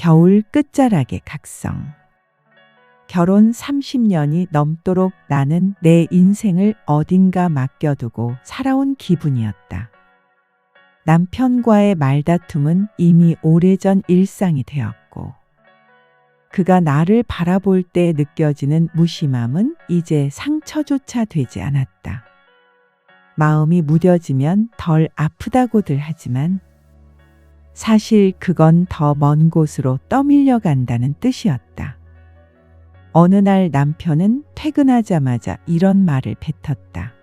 겨울 끝자락의 각성. 결혼 30년이 넘도록 나는 내 인생을 어딘가 맡겨두고 살아온 기분이었다. 남편과의 말다툼은 이미 오래전 일상이 되었고, 그가 나를 바라볼 때 느껴지는 무심함은 이제 상처조차 되지 않았다. 마음이 무뎌지면 덜 아프다고들 하지만 사실 그건 더 먼 곳으로 떠밀려 간다는 뜻이었다. 어느 날 남편은 퇴근하자마자 이런 말을 뱉었다.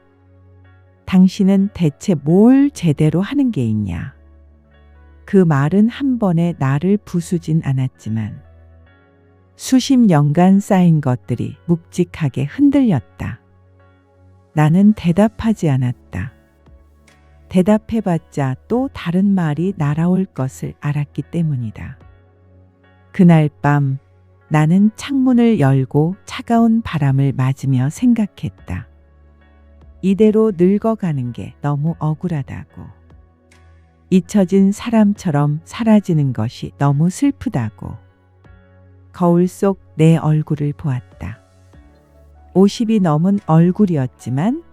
당신은 대체 뭘 제대로 하는 게 있냐? 그 말은 한 번에 나를 부수진 않았지만 수십 년간 쌓인 것들이 묵직하게 흔들렸다. 나는 대답하지 않았다. 대답해봤자 또 다른 말이 날아올 것을 알았기 때문이다. 그날 밤 나는 창문을 열고 차가운 바람을 맞으며 생각했다. 이대로 늙어가는 게 너무 억울하다고. 잊혀진 사람처럼 사라지는 것이 너무 슬프다고. 거울 속 내 얼굴을 보았다. 50이 넘은 얼굴이었지만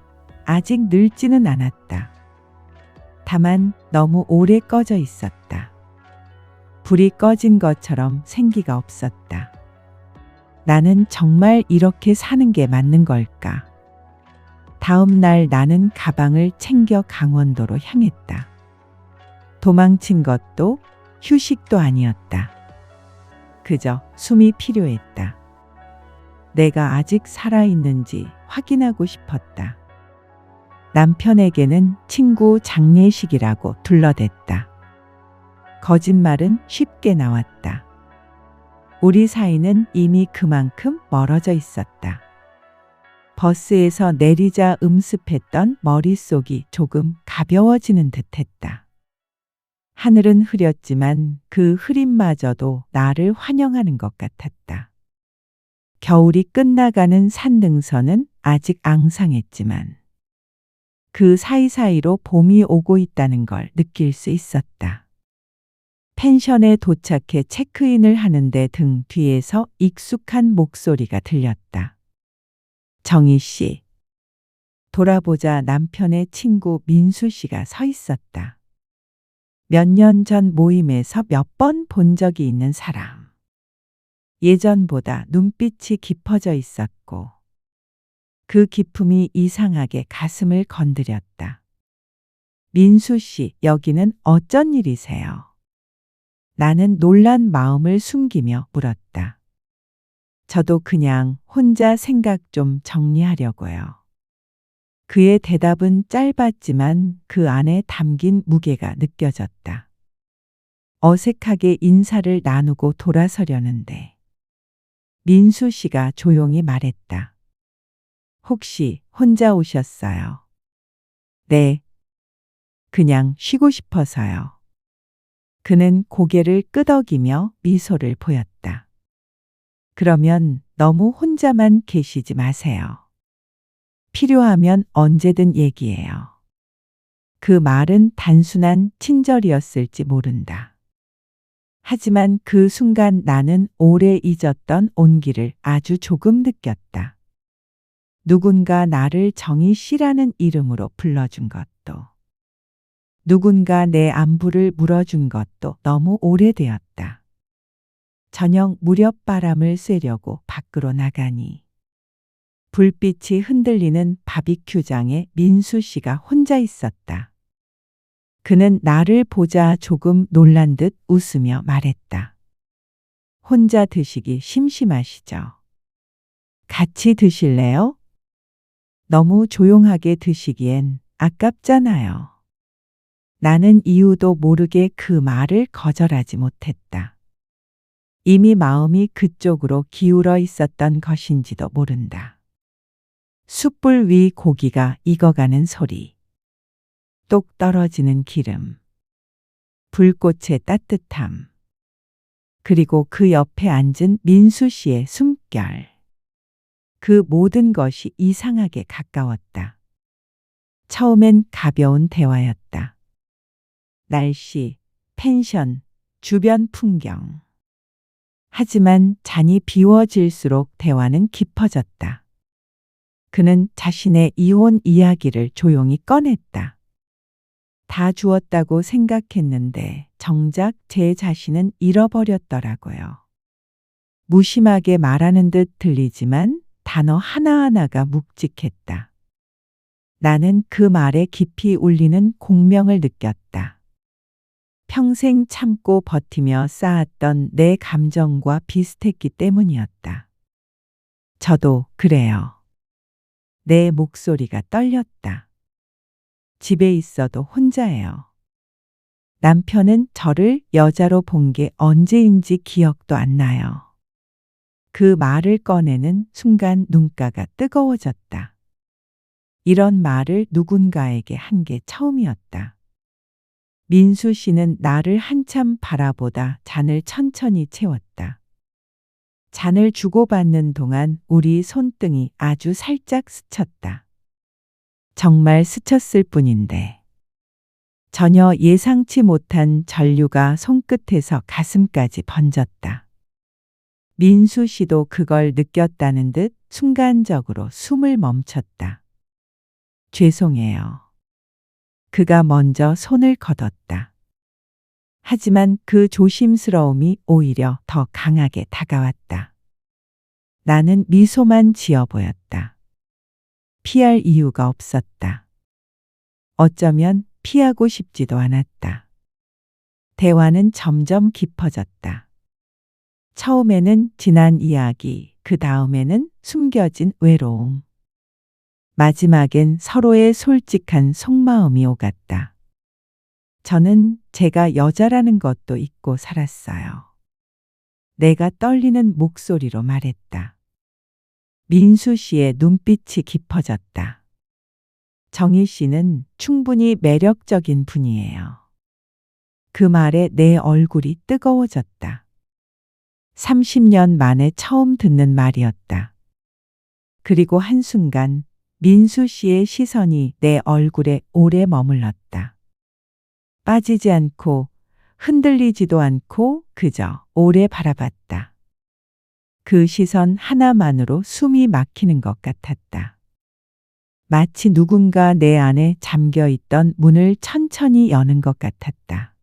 아직 늙지는 않았다. 다만 너무 오래 꺼져 있었다. 불이 꺼진 것처럼 생기가 없었다. 나는 정말 이렇게 사는 게 맞는 걸까? 다음 날 나는 가방을 챙겨 강원도로 향했다. 도망친 것도 휴식도 아니었다. 그저 숨이 필요했다. 내가 아직 살아있는지 확인하고 싶었다. 남편에게는 친구 장례식이라고 둘러댔다. 거짓말은 쉽게 나왔다. 우리 사이는 이미 그만큼 멀어져 있었다. 버스에서 내리자 음습했던 머릿속이 조금 가벼워지는 듯 했다. 하늘은 흐렸지만 그 흐림마저도 나를 환영하는 것 같았다. 겨울이 끝나가는 산등선은 아직 앙상했지만 그 사이사이로 봄이 오고 있다는 걸 느낄 수 있었다. 펜션에 도착해 체크인을 하는데 등 뒤에서 익숙한 목소리가 들렸다. 정희 씨. 돌아보자 남편의 친구 민수 씨가 서 있었다. 몇 년 전 모임에서 몇 번 본 적이 있는 사람. 예전보다 눈빛이 깊어져 있었고, 그 기품이 이상하게 가슴을 건드렸다. 민수 씨, 여기는 어쩐 일이세요? 나는 놀란 마음을 숨기며 물었다. 저도 그냥 혼자 생각 좀 정리하려고요. 그의 대답은 짧았지만 그 안에 담긴 무게가 느껴졌다. 어색하게 인사를 나누고 돌아서려는데 민수 씨가 조용히 말했다. 혹시 혼자 오셨어요? 네. 그냥 쉬고 싶어서요. 그는 고개를 끄덕이며 미소를 보였다. 그러면 너무 혼자만 계시지 마세요. 필요하면 언제든 얘기해요. 그 말은 단순한 친절이었을지 모른다. 하지만 그 순간 나는 오래 잊었던 온기를 아주 조금 느꼈다. 누군가 나를 정희 씨라는 이름으로 불러준 것도, 누군가 내 안부를 물어준 것도 너무 오래되었다. 저녁 무렵 바람을 쐬려고 밖으로 나가니 불빛이 흔들리는 바비큐장에 민수 씨가 혼자 있었다. 그는 나를 보자 조금 놀란 듯 웃으며 말했다. 혼자 드시기 심심하시죠? 같이 드실래요? 너무 조용하게 드시기엔 아깝잖아요. 나는 이유도 모르게 그 말을 거절하지 못했다. 이미 마음이 그쪽으로 기울어 있었던 것인지도 모른다. 숯불 위 고기가 익어가는 소리. 똑 떨어지는 기름. 불꽃의 따뜻함. 그리고 그 옆에 앉은 민수 씨의 숨결. 그 모든 것이 이상하게 가까웠다. 처음엔 가벼운 대화였다. 날씨, 펜션, 주변 풍경. 하지만 잔이 비워질수록 대화는 깊어졌다. 그는 자신의 이혼 이야기를 조용히 꺼냈다. 다 주었다고 생각했는데 정작 제 자신은 잃어버렸더라고요. 무심하게 말하는 듯 들리지만 단어 하나하나가 묵직했다. 나는 그 말에 깊이 울리는 공명을 느꼈다. 평생 참고 버티며 쌓았던 내 감정과 비슷했기 때문이었다. 저도 그래요. 내 목소리가 떨렸다. 집에 있어도 혼자예요. 남편은 저를 여자로 본 게 언제인지 기억도 안 나요. 그 말을 꺼내는 순간 눈가가 뜨거워졌다. 이런 말을 누군가에게 한 게 처음이었다. 민수 씨는 나를 한참 바라보다 잔을 천천히 채웠다. 잔을 주고받는 동안 우리 손등이 아주 살짝 스쳤다. 정말 스쳤을 뿐인데. 전혀 예상치 못한 전류가 손끝에서 가슴까지 번졌다. 민수 씨도 그걸 느꼈다는 듯 순간적으로 숨을 멈췄다. 죄송해요. 그가 먼저 손을 거뒀다. 하지만 그 조심스러움이 오히려 더 강하게 다가왔다. 나는 미소만 지어 보였다. 피할 이유가 없었다. 어쩌면 피하고 싶지도 않았다. 대화는 점점 깊어졌다. 처음에는 지난 이야기, 그 다음에는 숨겨진 외로움. 마지막엔 서로의 솔직한 속마음이 오갔다. 저는 제가 여자라는 것도 잊고 살았어요. 내가 떨리는 목소리로 말했다. 민수 씨의 눈빛이 깊어졌다. 정희 씨는 충분히 매력적인 분이에요. 그 말에 내 얼굴이 뜨거워졌다. 30년 만에 처음 듣는 말이었다. 그리고 한순간 민수 씨의 시선이 내 얼굴에 오래 머물렀다. 빠지지 않고 흔들리지도 않고 그저 오래 바라봤다. 그 시선 하나만으로 숨이 막히는 것 같았다. 마치 누군가 내 안에 잠겨 있던 문을 천천히 여는 것 같았다.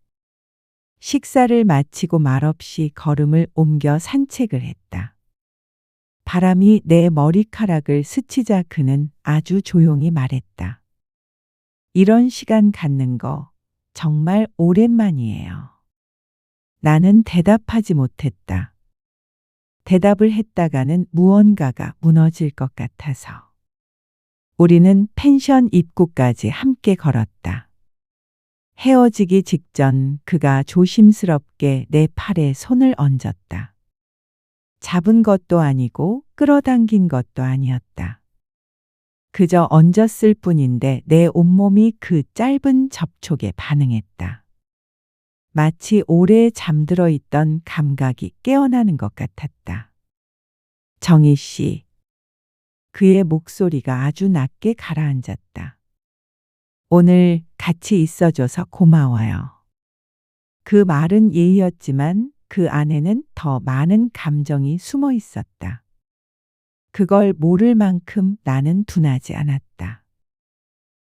식사를 마치고 말없이 걸음을 옮겨 산책을 했다. 바람이 내 머리카락을 스치자 그는 아주 조용히 말했다. 이런 시간 갖는 거 정말 오랜만이에요. 나는 대답하지 못했다. 대답을 했다가는 무언가가 무너질 것 같아서. 우리는 펜션 입구까지 함께 걸었다. 헤어지기 직전 그가 조심스럽게 내 팔에 손을 얹었다. 잡은 것도 아니고 끌어당긴 것도 아니었다. 그저 얹었을 뿐인데 내 온몸이 그 짧은 접촉에 반응했다. 마치 오래 잠들어 있던 감각이 깨어나는 것 같았다. 정희 씨. 그의 목소리가 아주 낮게 가라앉았다. 오늘 같이 있어줘서 고마워요. 그 말은 예의였지만 그 안에는 더 많은 감정이 숨어 있었다. 그걸 모를 만큼 나는 둔하지 않았다.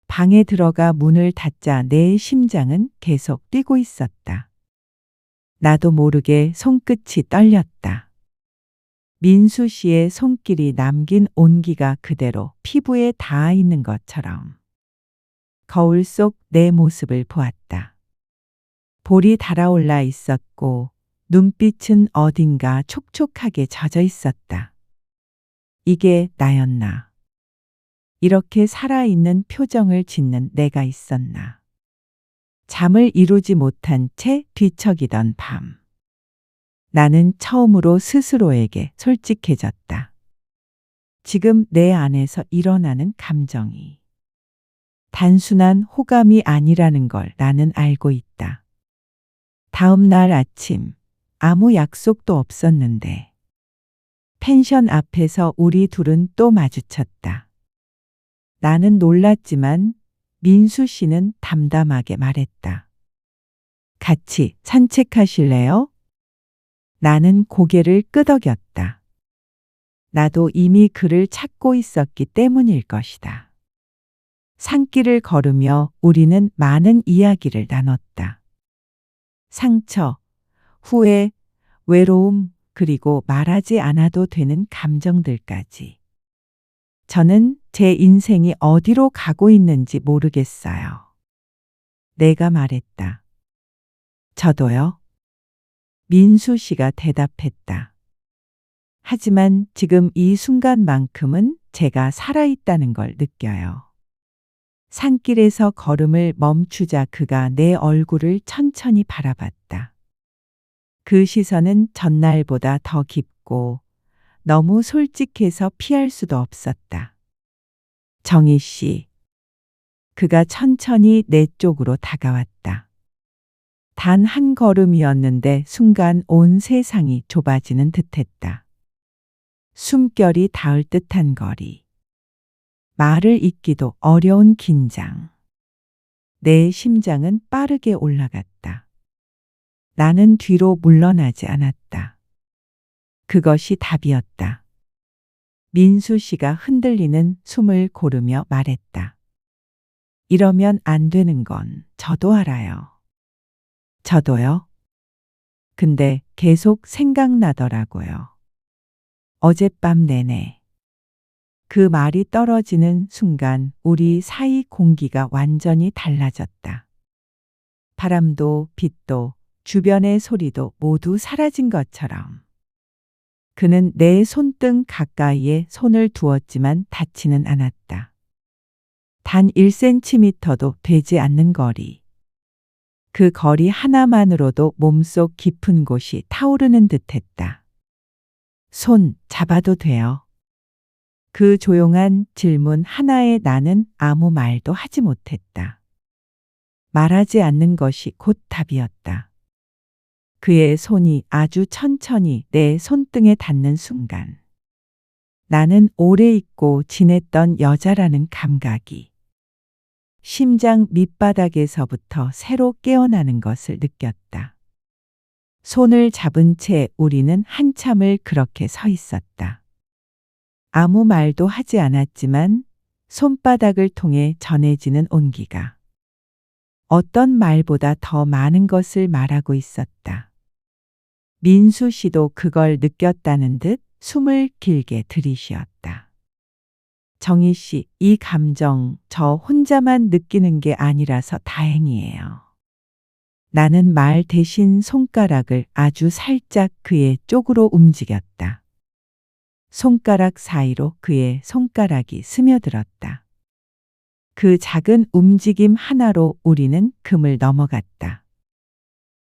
방에 들어가 문을 닫자 내 심장은 계속 뛰고 있었다. 나도 모르게 손끝이 떨렸다. 민수 씨의 손길이 남긴 온기가 그대로 피부에 닿아 있는 것처럼. 거울 속 내 모습을 보았다. 볼이 달아올라 있었고 눈빛은 어딘가 촉촉하게 젖어 있었다. 이게 나였나. 이렇게 살아있는 표정을 짓는 내가 있었나. 잠을 이루지 못한 채 뒤척이던 밤. 나는 처음으로 스스로에게 솔직해졌다. 지금 내 안에서 일어나는 감정이 단순한 호감이 아니라는 걸 나는 알고 있다. 다음 날 아침 아무 약속도 없었는데 펜션 앞에서 우리 둘은 또 마주쳤다. 나는 놀랐지만 민수 씨는 담담하게 말했다. 같이 산책하실래요? 나는 고개를 끄덕였다. 나도 이미 그를 찾고 있었기 때문일 것이다. 산길을 걸으며 우리는 많은 이야기를 나눴다. 상처, 후회, 외로움, 그리고 말하지 않아도 되는 감정들까지. 저는 제 인생이 어디로 가고 있는지 모르겠어요. 내가 말했다. 저도요. 민수 씨가 대답했다. 하지만 지금 이 순간만큼은 제가 살아있다는 걸 느껴요. 산길에서 걸음을 멈추자 그가 내 얼굴을 천천히 바라봤다. 그 시선은 전날보다 더 깊고 너무 솔직해서 피할 수도 없었다. 정희 씨. 그가 천천히 내 쪽으로 다가왔다. 단 한 걸음이었는데 순간 온 세상이 좁아지는 듯했다. 숨결이 닿을 듯한 거리. 말을 잇기도 어려운 긴장. 내 심장은 빠르게 올라갔다. 나는 뒤로 물러나지 않았다. 그것이 답이었다. 민수 씨가 흔들리는 숨을 고르며 말했다. 이러면 안 되는 건 저도 알아요. 저도요. 근데 계속 생각나더라고요. 어젯밤 내내. 그 말이 떨어지는 순간 우리 사이 공기가 완전히 달라졌다. 바람도 빛도 주변의 소리도 모두 사라진 것처럼. 그는 내 손등 가까이에 손을 두었지만 닿지는 않았다. 단 1cm도 되지 않는 거리. 그 거리 하나만으로도 몸속 깊은 곳이 타오르는 듯했다. 손 잡아도 돼요. 그 조용한 질문 하나에 나는 아무 말도 하지 못했다. 말하지 않는 것이 곧 답이었다. 그의 손이 아주 천천히 내 손등에 닿는 순간. 나는 오래 잊고 지냈던 여자라는 감각이 심장 밑바닥에서부터 새로 깨어나는 것을 느꼈다. 손을 잡은 채 우리는 한참을 그렇게 서 있었다. 아무 말도 하지 않았지만 손바닥을 통해 전해지는 온기가 어떤 말보다 더 많은 것을 말하고 있었다. 민수 씨도 그걸 느꼈다는 듯 숨을 길게 들이쉬었다. 정희 씨, 이 감정 저 혼자만 느끼는 게 아니라서 다행이에요. 나는 말 대신 손가락을 아주 살짝 그의 쪽으로 움직였다. 손가락 사이로 그의 손가락이 스며들었다. 그 작은 움직임 하나로 우리는 금을 넘어갔다.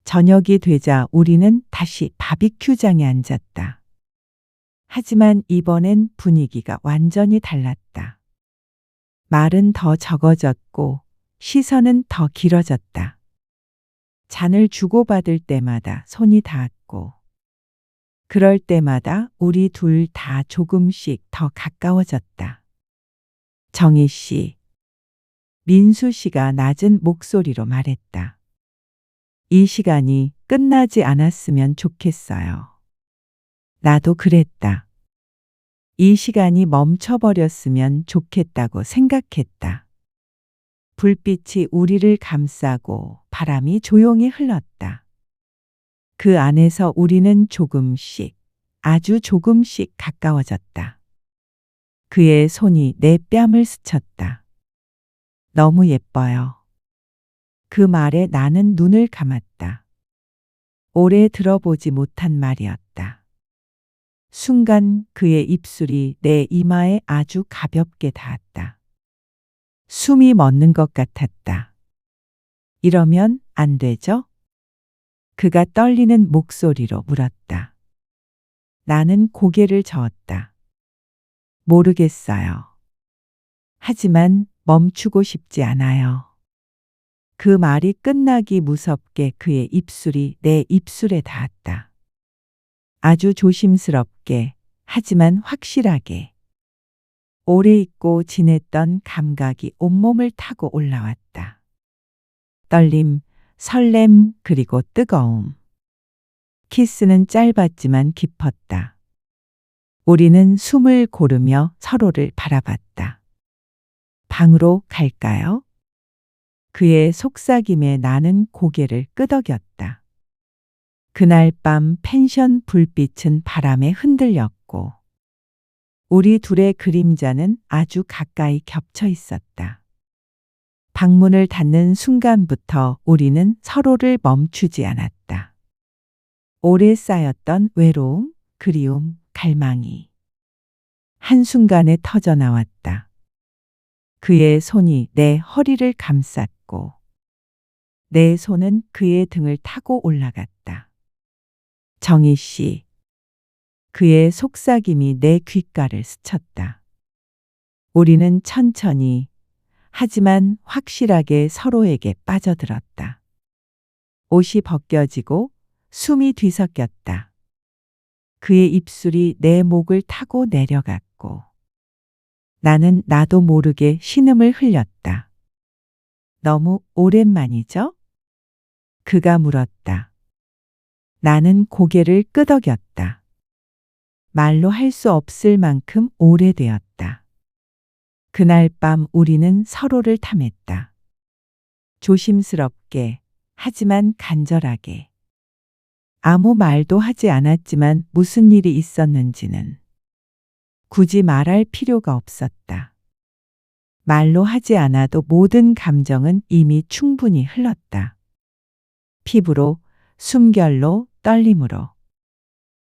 저녁이 되자 우리는 다시 바비큐장에 앉았다. 하지만 이번엔 분위기가 완전히 달랐다. 말은 더 적어졌고 시선은 더 길어졌다. 잔을 주고받을 때마다 손이 닿았고 그럴 때마다 우리 둘 다 조금씩 더 가까워졌다. 정희 씨, 민수 씨가 낮은 목소리로 말했다. 이 시간이 끝나지 않았으면 좋겠어요. 나도 그랬다. 이 시간이 멈춰버렸으면 좋겠다고 생각했다. 불빛이 우리를 감싸고 바람이 조용히 흘렀다. 그 안에서 우리는 조금씩, 아주 조금씩 가까워졌다. 그의 손이 내 뺨을 스쳤다. 너무 예뻐요. 그 말에 나는 눈을 감았다. 오래 들어보지 못한 말이었다. 순간 그의 입술이 내 이마에 아주 가볍게 닿았다. 숨이 멎는 것 같았다. 이러면 안 되죠? 그가 떨리는 목소리로 물었다. 나는 고개를 저었다. 모르겠어요. 하지만 멈추고 싶지 않아요. 그 말이 끝나기 무섭게 그의 입술이 내 입술에 닿았다. 아주 조심스럽게, 하지만 확실하게. 오래 잊고 지냈던 감각이 온몸을 타고 올라왔다. 떨림, 설렘, 그리고 뜨거움. 키스는 짧았지만 깊었다. 우리는 숨을 고르며 서로를 바라봤다. 방으로 갈까요? 그의 속삭임에 나는 고개를 끄덕였다. 그날 밤 펜션 불빛은 바람에 흔들렸고, 우리 둘의 그림자는 아주 가까이 겹쳐 있었다. 방문을 닫는 순간부터 우리는 서로를 멈추지 않았다. 오래 쌓였던 외로움, 그리움, 갈망이 한순간에 터져 나왔다. 그의 손이 내 허리를 감쌌고 내 손은 그의 등을 타고 올라갔다. 정희 씨. 그의 속삭임이 내 귓가를 스쳤다. 우리는 천천히 하지만 확실하게 서로에게 빠져들었다. 옷이 벗겨지고 숨이 뒤섞였다. 그의 입술이 내 목을 타고 내려갔고 나는 나도 모르게 신음을 흘렸다. 너무 오랜만이죠? 그가 물었다. 나는 고개를 끄덕였다. 말로 할 수 없을 만큼 오래되었다. 그날 밤 우리는 서로를 탐했다. 조심스럽게, 하지만 간절하게. 아무 말도 하지 않았지만 무슨 일이 있었는지는 굳이 말할 필요가 없었다. 말로 하지 않아도 모든 감정은 이미 충분히 흘렀다. 피부로, 숨결로, 떨림으로.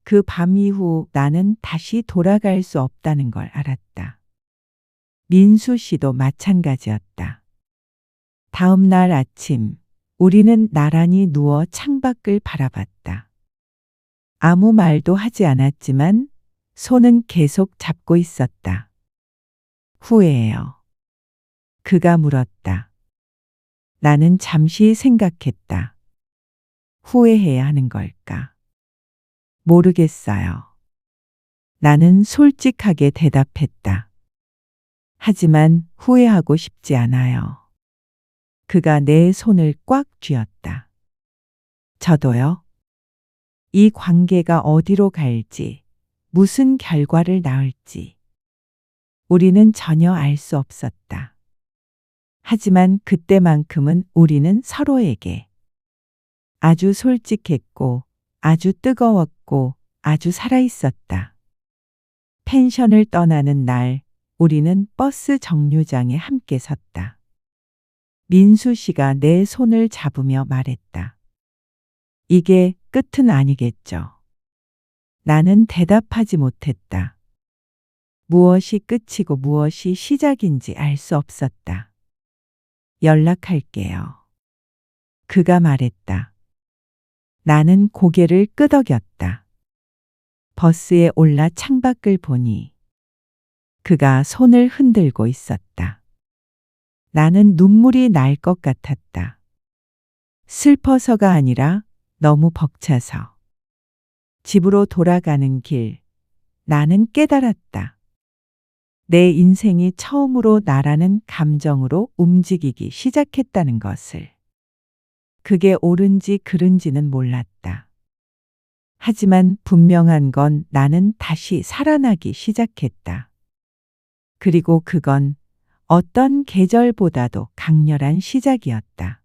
그 밤 이후 나는 다시 돌아갈 수 없다는 걸 알았다. 민수 씨도 마찬가지였다. 다음 날 아침, 우리는 나란히 누워 창밖을 바라봤다. 아무 말도 하지 않았지만 손은 계속 잡고 있었다. 후회해요. 그가 물었다. 나는 잠시 생각했다. 후회해야 하는 걸까? 모르겠어요. 나는 솔직하게 대답했다. 하지만 후회하고 싶지 않아요. 그가 내 손을 꽉 쥐었다. 저도요. 이 관계가 어디로 갈지, 무슨 결과를 낳을지. 우리는 전혀 알 수 없었다. 하지만 그때만큼은 우리는 서로에게 아주 솔직했고, 아주 뜨거웠고, 아주 살아있었다. 펜션을 떠나는 날, 우리는 버스 정류장에 함께 섰다. 민수 씨가 내 손을 잡으며 말했다. 이게 끝은 아니겠죠. 나는 대답하지 못했다. 무엇이 끝이고 무엇이 시작인지 알 수 없었다. 연락할게요. 그가 말했다. 나는 고개를 끄덕였다. 버스에 올라 창밖을 보니 그가 손을 흔들고 있었다. 나는 눈물이 날 것 같았다. 슬퍼서가 아니라 너무 벅차서. 집으로 돌아가는 길, 나는 깨달았다. 내 인생이 처음으로 나라는 감정으로 움직이기 시작했다는 것을. 그게 옳은지 그른지는 몰랐다. 하지만 분명한 건 나는 다시 살아나기 시작했다. 그리고 그건 어떤 계절보다도 강렬한 시작이었다.